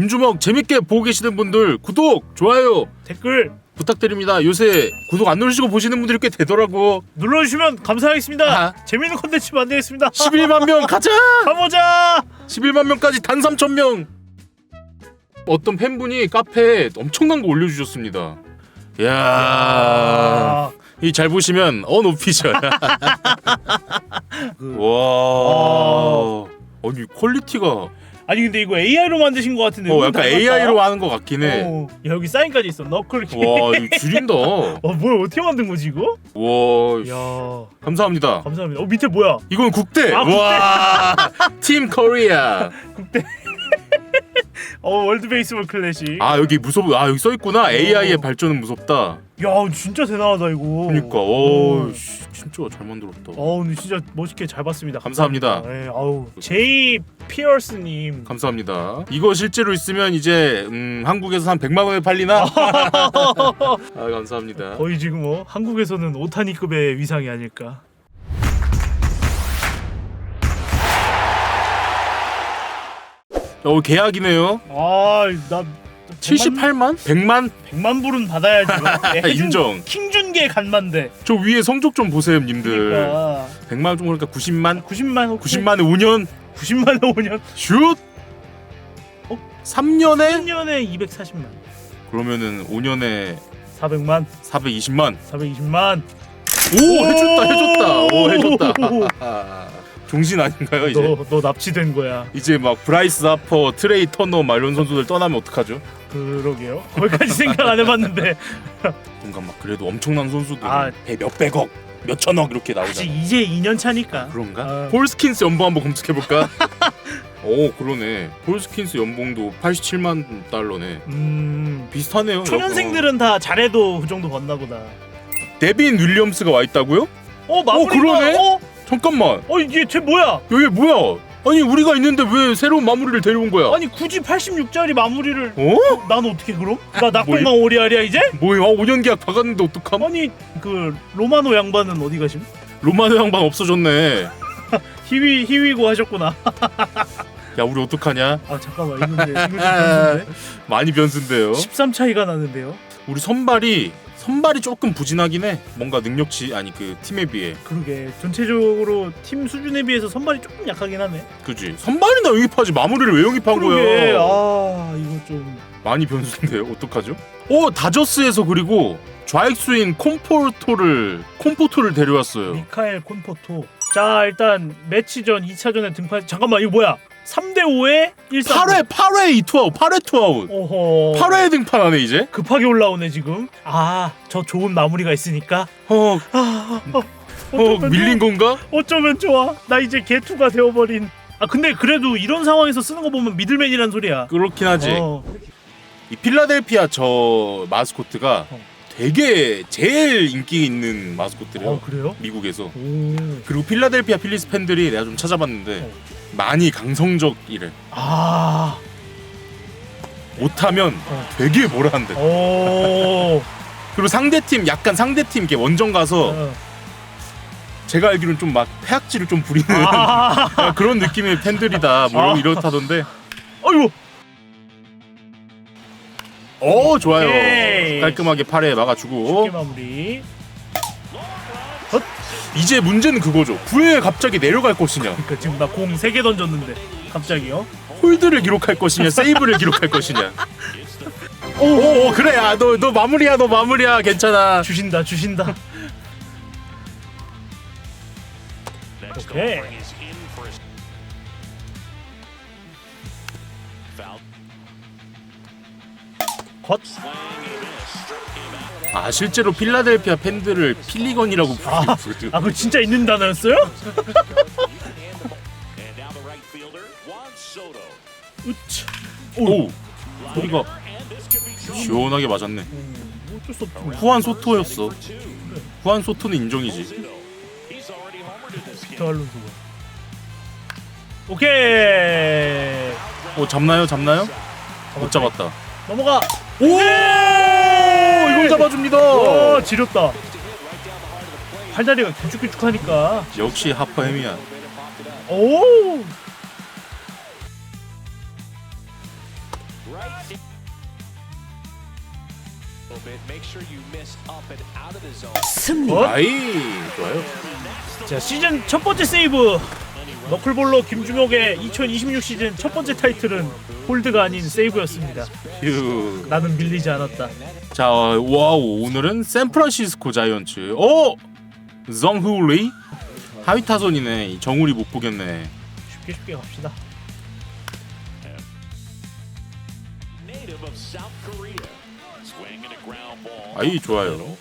김주먹 재밌게 보고 계시는 분들 구독, 좋아요 댓글 부탁드립니다. 요새 구독 안 누르시고 보시는 분들이 꽤 되더라고. 눌러주시면 감사하겠습니다. 아하. 재밌는 콘텐츠 만들겠습니다. 11만 명 가자. 가보자. 11만 명까지 단 3천 명. 어떤 팬분이 카페에 엄청난 거 올려주셨습니다. 이야, 아, 이 잘 보시면 언오피셜. 그, 와, 아니 퀄리티가 아니 근데 이거 AI로 만드신 것 같은데. 어 너무 약간 닮았다. AI로 하는 것 같긴 해. 어, 야, 여기 사인까지 있어. 너클릭. 와, 이거 줄인다. 어, 뭘 어떻게 만든 거지 이거? 와, 씨, 야, 감사합니다. 감사합니다. 어 밑에 뭐야? 이건 국대. 아, 국대. 와, 팀 코리아. 어 월드 베이스볼 클래식. 아 여기 무섭. 아 여기 써 있구나. AI의 발전은 무섭다. 야, 진짜 대단하다 이거. 그러니까, 오, 음. 씨, 진짜 잘 만들었다. 어, 근데 진짜 멋있게 잘 봤습니다. 감사합니다. 네, 아우 제이 피어스님. 감사합니다. 이거 실제로 있으면 이제 음, 한국에서 한 100만 원에 팔리나? 아 감사합니다. 거의 지금 뭐 한국에서는 오타니급의 위상이 아닐까. 어 계약이네요. 아, 나 78만? 100만? 100만 불은 받아야지. 해준- 인정. 킹준계 간만데. 저 위에 성적 좀 보세요, 님들. 그러니까 100만 좀 그러니까 90만? 90만 90만에 5년 90만 5년 슛. 어? 3년에 10년에 240만. 그러면은 5년에 400만, 420만. 420만. 오, 해줬다, 해줬다. 오, 오. 해줬다. 종신 아닌가요, 이제? 너, 너 납치된 거야. 이제 막 브라이스 하퍼, 트레이 터너 막 이런 선수들 떠나면 어떡하죠? 그러게요. 거기까지 생각 안 해봤는데. 뭔가 막 그래도 엄청난 선수들 아. 배 몇백억, 몇천억 이렇게 아직 나오잖아. 이제 2년 차니까. 그런가? 아. 폴스킨스 연봉 한번 검색해볼까? 오 그러네. 폴스킨스 연봉도 87만 달러네. 음. 비슷하네요. 초년생들은 다 잘해도 그 정도 번나 보다. 데빈 윌리엄스가 와 있다고요? 어, 마무리가 그러네? 어? 잠깐만. 어, 이게 쟤 뭐야? 여기 뭐야? 아니 우리가 있는데 왜 새로운 마무리를 데려온 거야? 아니 굳이 86짜리 마무리를 어? 난 어떻게 그럼? 나 낙동강 오리알이야 이제? 뭐야? 5년 계약 박았는데 어떡함? 아니 그 로마노 양반은 어디 가심? 로마노 양반 없어졌네. 희위 희위고 하셨구나. 야 우리 어떡하냐? 아 잠깐만 이건데 이거 좀 변수인데? 많이 변수인데요. 13 차이가 나는데요. 우리 선발이 선발이 조금 부진하긴 해. 뭔가 능력치 아니 그 팀에 비해. 그러게 전체적으로 팀 수준에 비해서 선발이 조금 약하긴 하네. 그지? 선발이 나 영입하지 마무리를 왜 영입한 그러게 거야? 아 이거 좀 많이 변수인데요. 어떡하죠? 오 다저스에서 그리고 좌익수인 콤포토를 콤포토를 데려왔어요. 미카엘 콘포토. 자 일단 매치 전 2차전에 등판. 잠깐만 이거 뭐야? 3대 5에 1사. 8회 8회 이투아웃 8회 투아웃 오호. 8회에 등판하네 이제. 급하게 올라오네 지금. 아 저 좋은 마무리가 있으니까. 어, 아, 어, 어 어쩌면 밀린 좋아. 건가? 어쩌면 좋아. 나 이제 개투가 되어버린. 아 근데 그래도 이런 상황에서 쓰는 거 보면 미들맨이란 소리야. 그렇긴 하지. 어. 이 필라델피아 저 마스코트가 어. 되게 제일 인기 있는 마스코트래요. 어 그래요? 미국에서. 오. 그리고 필라델피아 필리스 팬들이 내가 좀 찾아봤는데 어. 많이 강성적이래. 아. 못하면 어. 되게 뭐라 한대. 오. 그리고 상대팀 약간 상대팀 이렇게 원정 가서 어. 제가 알기로는 좀 막 폐악질을 좀 부리는 아. 그런 느낌의 팬들이다. 뭐 아. 이렇다던데. 아이고. 어 좋아요. 오케이. 깔끔하게 팔에 쉽게 막아주고 마무리. 이제 문제는 그거죠. 9회에 갑자기 내려갈 것이냐, 그러니까 지금 나공 3개 던졌는데 갑자기요? 홀드를 기록할 것이냐, 세이브를 기록할 것이냐. 오, 오, 오 그래, 야, 너, 너 마무리야, 너 마무리야, 괜찮아. 주신다 주신다. 오케이. 컷. 아 실제로 필라델피아 팬들을 필리건이라고 아, 부르죠. 아 그거 진짜 있는 단어였어요? 으차. 오, 소리가 시원하게 맞았네. 음, 어쩔 수 없지. 후안 소토였어. 후안 소토는 인정이지. 저 알론소가. 오케이. 어 잡나요, 잡나요? 못 잡았다. 넘어가. 오, 이걸 잡아줍니다. 오 지렸다. 팔다리가 길쭉길쭉하니까. 역시 하퍼 햄이야. 오. 승리. 아이 좋아요. 자 시즌 첫 번째 세이브. 너클볼러 김준혁의 2026 시즌 첫 번째 타이틀은 홀드가 아닌 세이브였습니다. 휴. 나는 밀리지 않았다. 자 와우 오늘은 샌프란시스코 자이언츠. 어 정후리 하위 타선이네. 이 정우리 못 보겠네. 쉽게 쉽게 갑시다. 아이 좋아요.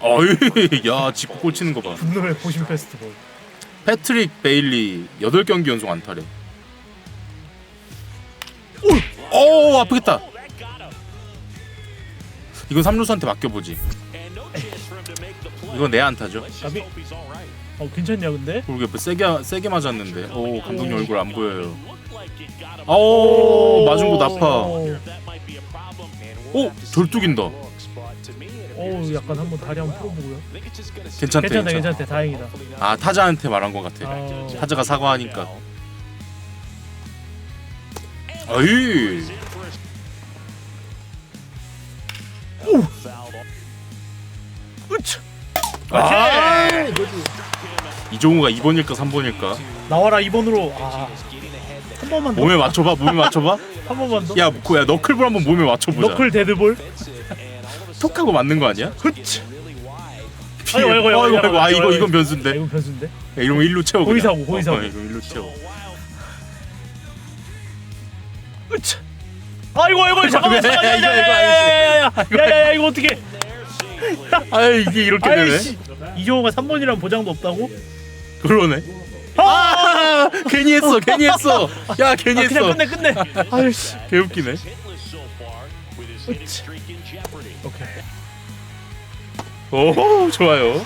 어이 야 짚고 꽂히는 거 봐. 분노의 포신 페스티벌. 패트릭 베일리 8경기 연속 안타래. 오! 오 아프겠다. Oh. 이건 삼루수한테 맡겨 보지. The play. 이건 내 안타죠. Right. 어 괜찮냐 근데? 그러게 뭐 세게 세게 맞았는데. 오 감독님 얼굴 안 보여요. 오 맞은 곳 아파. 오, 절뚝인다. 오 appears 약간 한번 다리 한번 풀어보고요. 괜찮대 괜찮다 괜찮아. 괜찮대 다행이다. 아 타자한테 말한 것 같아. 아, 타자가 사과하니까. 어이 으차. 아 이종우가 2번일까 3번일까? 나와라 2번으로 아, 한 번만 더. 몸에 맞춰봐 몸에 맞춰봐. 한 번만 더. 야 뭐야 너클볼 한번 몸에 맞춰보자. 너클 데드볼. 톡하고 맞는 거 아니야? 흐치. 아이고, 아이고, 아이고, 아이고, 아이고, 아 이거 이건 변수인데. 이건 변수인데. 야, 이런 거 일로 채워. 고의사고 호의사고. 어, 이거 일로 채워. 으차. 아이고 아이고 잠깐만 잠깐만 이거, 이거 아니지. 야야야야야야 이거 어떻게 아 이게 이렇게 되네. 이종호가 3번이란 보장도 없다고? 그러네. 아! 괜히 했어. 괜히 했어. 야 괜히 아, 그냥 했어. 끝내 끝내 아이씨 개웃기네. 오케이. 오 좋아요.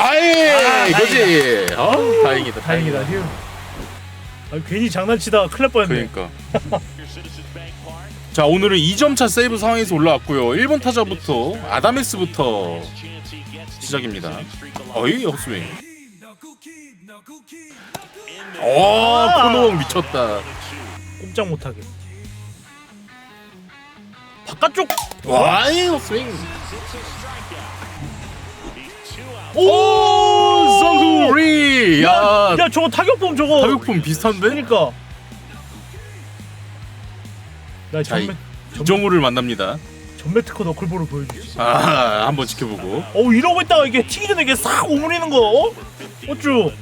아이 이거지. 아 다행이다. 다행이다 휴. 아, 괜히 장난치다 큰일 날 뻔했네. 그러니까. 자 오늘은 2점 차 세이브 상황에서 올라왔고요. 1번 타자부터 아다메스부터 시작입니다. 어이 헛스윙. 오 코노 미쳤다. 꼼짝 못하게. 바깥쪽. 와이 헛스윙. 오 성구리. 야 야 저거 타격폼 저거. 타격폼 비슷한데? 그러니까. 나 자, 전매 이정우를 만납니다. 전매 특허 너클볼을 보여주지. 아 한번 지켜보고. 어 이러고 있다가 이게 튀기 전에 이게 싹 오므리는 거. 어? 어쭈.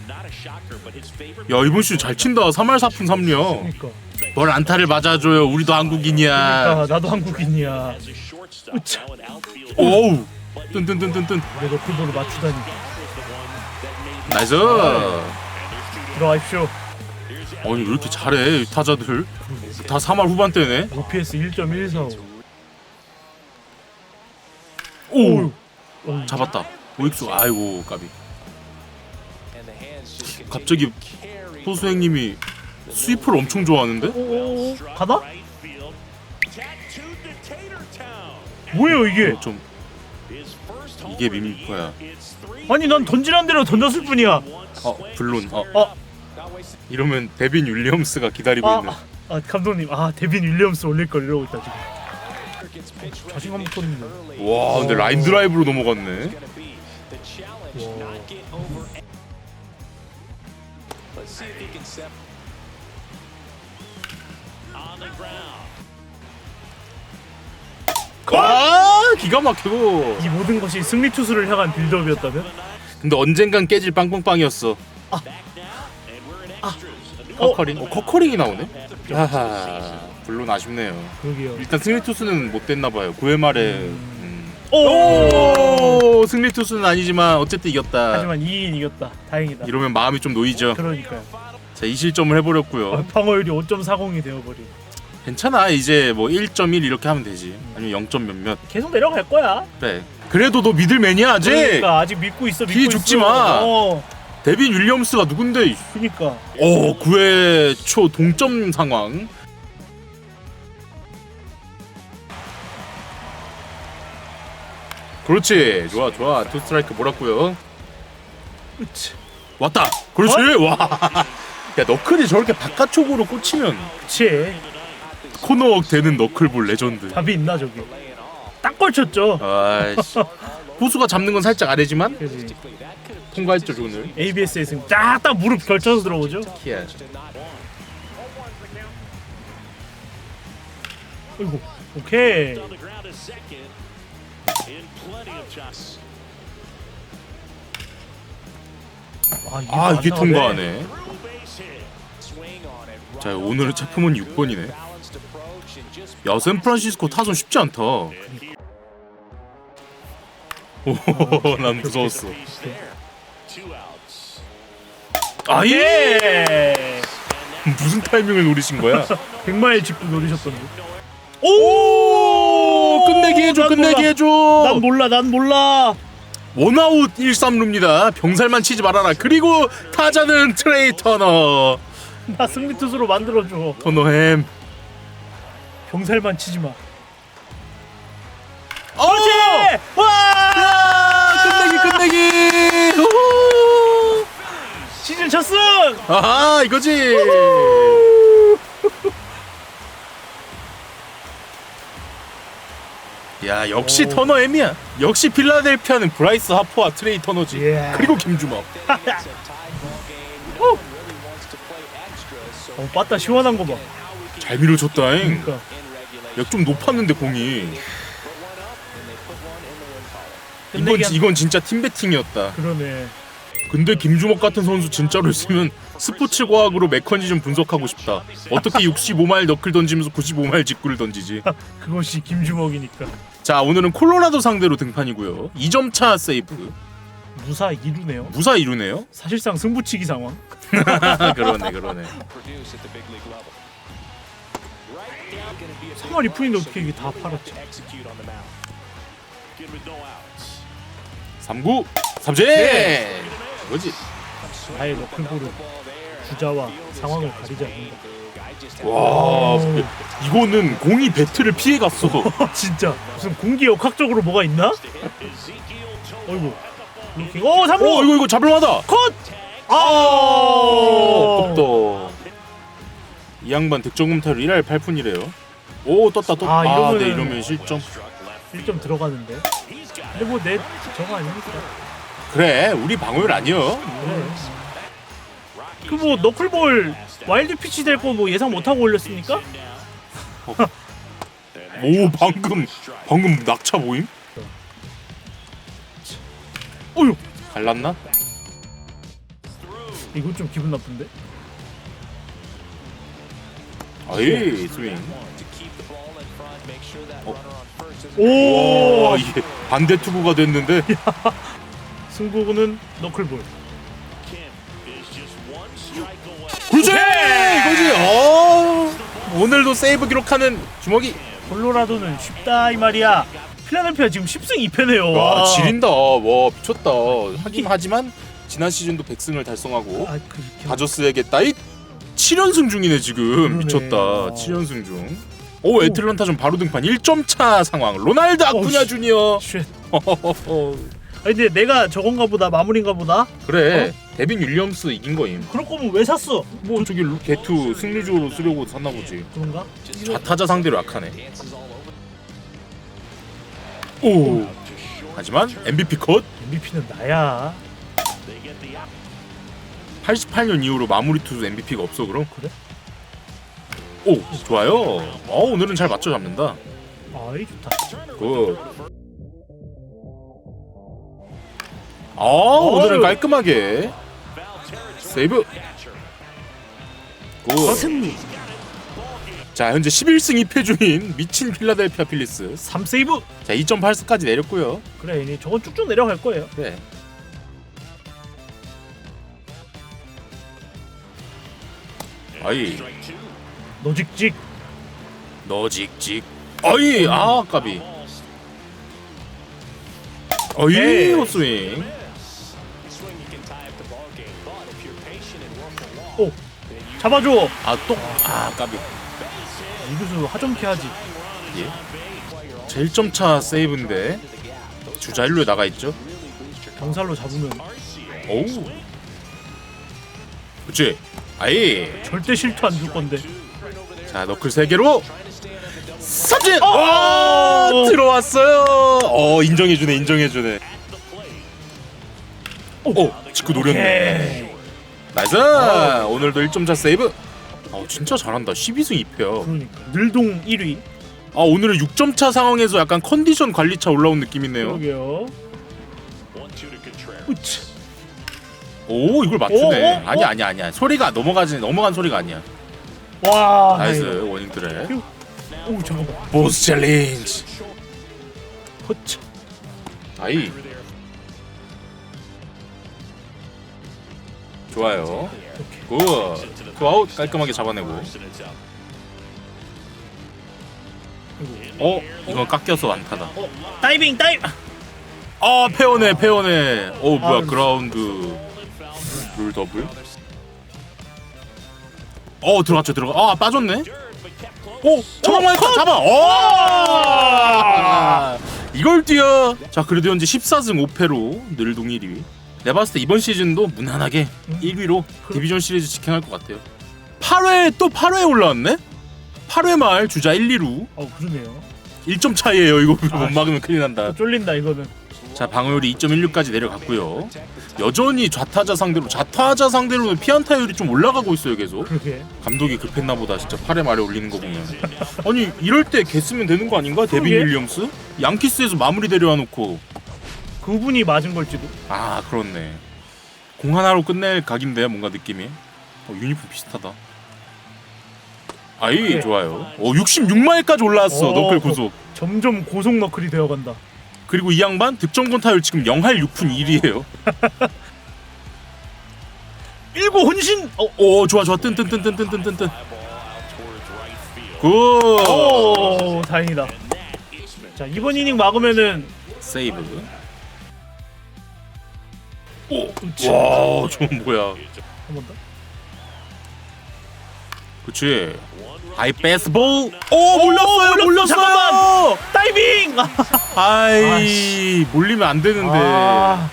야 이번 주잘 친다. 3할 4푼 3려. 그러니까. 뭘 안타를 맞아줘요. 우리도 한국인이야. 아 나도 한국인이야. 오우. 뜬뜬뜬뜬뜬. 내 너클볼을 맞추다니. 나이스. 들어가십시오. 아니 왜 이렇게 잘해 이 타자들. 다 3할 후반대네. OPS 1.145. 오. 오. 잡았다. 오익수. 아이고 까비. 갑자기 포수 형님이 스위퍼를 엄청 좋아하는데? 오오오 가나? Tattooed to Tater Town. 뭐예요 이게? 좀 이게 three 아니 난 던지란 대로 던졌을 뿐이야. 어 블론. 어 아, 이러면 데빈 윌리엄스가 기다리고 아, 있는. 아 감독님, 아 데빈 윌리엄스 올릴 걸 이러고 있다 지금. 자신감 붙었는데. 와 근데 라인 드라이브로 넘어갔네. gonna 아 기가 막히고. 이 모든 것이 승리 투수를 향한 빌드업이었다면? 근데 언젠간 깨질 빵빵빵이었어. We're in extras. 커커링. 어 커커링이 나오네. 하하 블론 아쉽네요. 그러게요. 일단 승리 투수는 못 됐나 봐요. 9회 말에. 음. 오! 오 승리 투수는 아니지만 어쨌든 이겼다. 하지만 2인 이겼다. 다행이다. 이러면 마음이 좀 놓이죠. 그러니까요. 자, 이 실점을 해버렸고요. 아, 방어율이 5.40이 되어버린. 괜찮아. 이제 뭐 1.1 이렇게 하면 되지. 아니면 0. 몇몇. 계속 내려갈 거야. 그래. 그래도 너 믿을맨이야 아직. 그러니까 아직 믿고 있어. 믿고 뒤에 있어. 죽지 마. 어, 데빈 윌리엄스가 누군데? 그니까. 어 9회 초 동점 상황. 그렇지. 좋아 좋아. 투 스트라이크 몰았고요. 으치. 왔다. 그렇지. 와. 야 너클이 저렇게 바깥쪽으로 꽂히면 그치 코너웍 되는 너클볼 레전드. 답이 있나 저기 딱 걸쳤죠 아이씨. 호수가 잡는 건 살짝 아래지만 그지 통과했죠 오늘. ABS에서 딱딱 무릎 걸쳐서 들어오죠 키야. 어이구 오케이. 아 이게, 아 안 이게 나가네. 통과하네. It. 자 오늘의 체품은 6번이네. 야 샌프란시스코 타선 쉽지 않다. 오 난 무서웠어. piece there. Two outs. 아예 예 무슨 타이밍을 노리신 거야? 100마일 직구 노리셨던데 오 끝내기 해줘 난 끝내기 몰라. 해줘. 난 몰라 난 몰라 원아웃 1-3루입니다. 병살만 치지 말아라. 그리고 타자는 트레이 터너. 나 승리 투수로 만들어줘 터너햄. 병살만 치지 마 어! 와 야, 끝내기 끝내기. 우후. 시즌 첫 승! 아하 이거지. 야 역시 터너 M이야. 역시 필라델피아는 브라이스 하퍼와 트레이 터너지. 예. 그리고 김주먹. 어 빠따 시원한 거 봐 잘 밀어줬다잉. 그러니까 약좀 높았는데 공이. 이건 끝내기 지- 이건 진짜 팀 배팅이었다. 그러네 근데 김주먹 같은 선수 진짜로 있으면 스포츠 과학으로 메커니즘 분석하고 싶다. 어떻게 65마일 너클 던지면서 95마일 직구를 던지지? 그것이 김주먹이니까 자 오늘은 콜로라도 상대로 등판이고요. 2점 차 세이브. 무사 2루네요 무사 이루네요. 사실상 승부치기 상황 그러네 그러네. Produce at the big league level. 3월 이프인데 어떻게 이게 다 팔았지 execute on the mound. Good with no outs. 3구 3제. 뭐지? 아예 너클볼을 주자와 상황을 가리지 않는다 와 이거는 공이 배트를 피해 갔어. 진짜 무슨 공기 역학적으로 뭐가 있나? 어이구 루킹 오 3루 오 이거 이거 잡을만하다. 컷! 아 어, 아깝다. 이 양반 득점금 타율 1할 8푼이래요. 오 떴다 떴다. 아, 아, 이러면은- 네 이러면 실점. 1점 들어가는데 근데 뭐 내 저거 아닙니까? 그래 우리 방어율 아니여. 그래 그뭐 너클볼 와일드 피치 될 거 뭐 예상 못 하고 올렸습니까? 오 방금 방금 낙차 모임? 어휴 갈랐나? 이건 좀 기분 나쁜데? 아이 스윙. 오 와 이게 반대 투구가 됐는데. 승부는 너클볼 away. 그렇지 이거지. 어 오늘도 세이브 기록하는 주먹이. 콜로라도는 쉽다 이 말이야 필라델피아 지금 10승 2패네요 와 지린다. 와 미쳤다. 하긴 하지만 지난 시즌도 100승을 달성하고 아, 그, 그, 다저스에게 따이 7연승 중이네 지금. 그러네. 미쳤다. 아. 7연승 중. 오 애틀란타 좀 바로 등판. 1점 차 상황. 로날드 아쿠냐 어우, 주니어. 쉣. 아니 근데 내가 저건가 보다 마무리인가 보다? 그래. 데빈 윌리엄스 이긴 거임. 그럴 거면 왜 샀어? 뭐 저기 루- 개투 승리주로 쓰려고 샀나 보지. 그런가? 좌타자 상대로 약하네. 오. 하지만 MVP 컷. MVP는 나야 88년 이후로 마무리 투수 MVP가 없어 그럼? 그래? 오 좋아요. 어 오늘은 잘 맞춰 잡는다. 아이 좋다. 굿. 아 오늘은 깔끔하게 세이브. 굿. 승리 자 현재 11승 2패 중인 미친 필라델피아 필리스. 3세이브. 자 2.84까지 내렸고요. 그래 이제 저건 쭉쭉 내려갈 거예요. 그 아이. 너 직직. 너 직직. 아이 아 까비. 에이. 헛스윙. 오 잡아줘. 아또아 까비. 이구수 하점케 하지. 예. 제 1점차 세이브인데 주자 1루에 나가 있죠? 경살로 잡으면. 오우 그치? 아이. 절대 실투 안 줄 건데. 자 너클 세 개로 삼진! 어! 어 들어왔어요! 어 인정해주네 인정해주네. 오 직구 노렸네. 오케이. 나이스! 오늘도 1점차 세이브. 어 진짜 잘한다. 12승 2패야. 그러니까. 늘동 1위. 아 오늘은 6점차 상황에서 약간 컨디션 관리차 올라온 느낌이네요. 그러게요. 우치. 오 이걸 맞추네. 오, 오, 아니야 오. 아니야 아니야. 소리가 넘어가지 넘어간 소리가 아니야. 와. 나이스 드래 오 잠깐만. 보스 챌린지. 허차. 아이. 좋아요. 굿. 투아웃 깔끔하게 잡아내고. 어? 이건 깎여서 완타다. 어, 다이빙 다이. 아 페어네 페어네. 어 뭐야 아, 그라운드 룰 더블. 어 들어갔죠 들어가. 아 빠졌네. 오 잠깐만 어, 잡아. 어 이걸 뛰어. 자 그래도 현재 14승 5패로 늘동 1위 내가 봤을 때 이번 시즌도 무난하게 1위로 디비전 시리즈 지켜낼 것 같아요. 8회 또 8회에 올라왔네? 8회 말 주자 1, 2루. 어 그러네요. 1점 차이에요 이거. 아, 못 막으면 큰일 난다. 또 쫄린다 이거는. 자 방어율이 2.16까지 내려갔고요. 여전히 좌타자 상대로 좌타자 상대로는 피안타율이 좀 올라가고 있어요 계속. 그러게. 감독이 급했나 보다 진짜 8회 말에 올리는 거 보면. 아니 이럴 때 개 쓰면 되는 거 아닌가? 데빈 그러게. 윌리엄스? 양키스에서 마무리 데려와 놓고 그분이 맞은 걸지도. 아 그렇네. 공 하나로 끝낼 각인데 뭔가 느낌이. 어, 유니폼 비슷하다. 아이 네. 좋아요. 어 66마일까지 올라왔어 어, 너클 어. 구속. 점점 고속 너클이 되어간다. 그리고 이 양반 득점권 타율 지금 0할 6푼 1이에요. 1구 혼신. 어. 오 좋아 좋아 뜬 뜬 뜬 뜬 뜬 뜬뜬 Ball out towards right field. 굿오 다행이다. 자 이번 이닝 막으면은 세이브 그치. 와 저건 뭐야 한 번 더. 그치? 아이 베스볼. 오 몰렸어요. 몰렸어, 몰렸어요 잠깐만. 다이빙. 아이 몰리면 안 되는데. 아,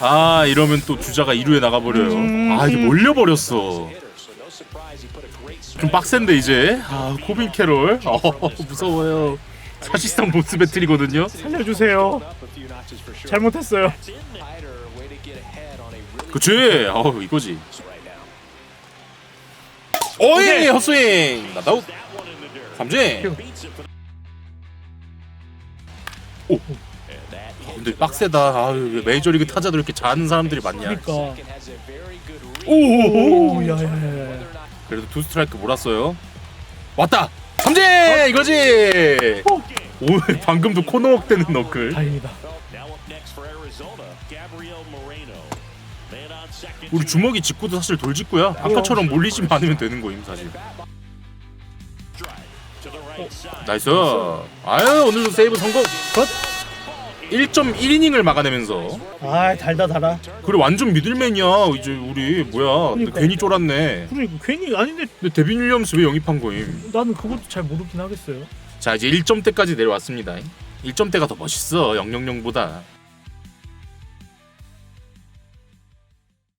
아, 이러면 또 주자가 2루에 나가버려요. 음. 아 이게 몰려버렸어. 좀 빡센데 이제. 아 코빈 캐롤. 어 무서워요. 사실상 보스 배틀이거든요. 살려주세요. 잘못했어요. 그치? 어 이거지 오이. 헛스윙 나다웃! 삼진! 오! 아, 근데 빡세다. 아 메이저리그 타자들 이렇게 잘하는 사람들이 많냐. 그러니까. 오오오 오, 야야야. 그래도 투 스트라이크 몰았어요. 왔다! 삼진! 이거지! 오늘 방금도 코너웍 되는 너클. 다행이다. 우리 주먹이 직구도 사실 돌직구야. 아까처럼 몰리지만 않으면 되는 거임 사실. 나이스. 아유 오늘도 세이브 성공. 컷. 1.1이닝을 막아내면서. 아 달다 달아. 그래 완전 미들맨이야 이제 우리. 뭐야 그러니까. 괜히 쫄았네. 그러니까 괜히 아닌데. 근데 데빈 윌리엄스 왜 영입한 거임? 나는 그것도 잘 모르긴 하겠어요. 자 이제 1점대까지 내려왔습니다. 1점대가 더 멋있어 000보다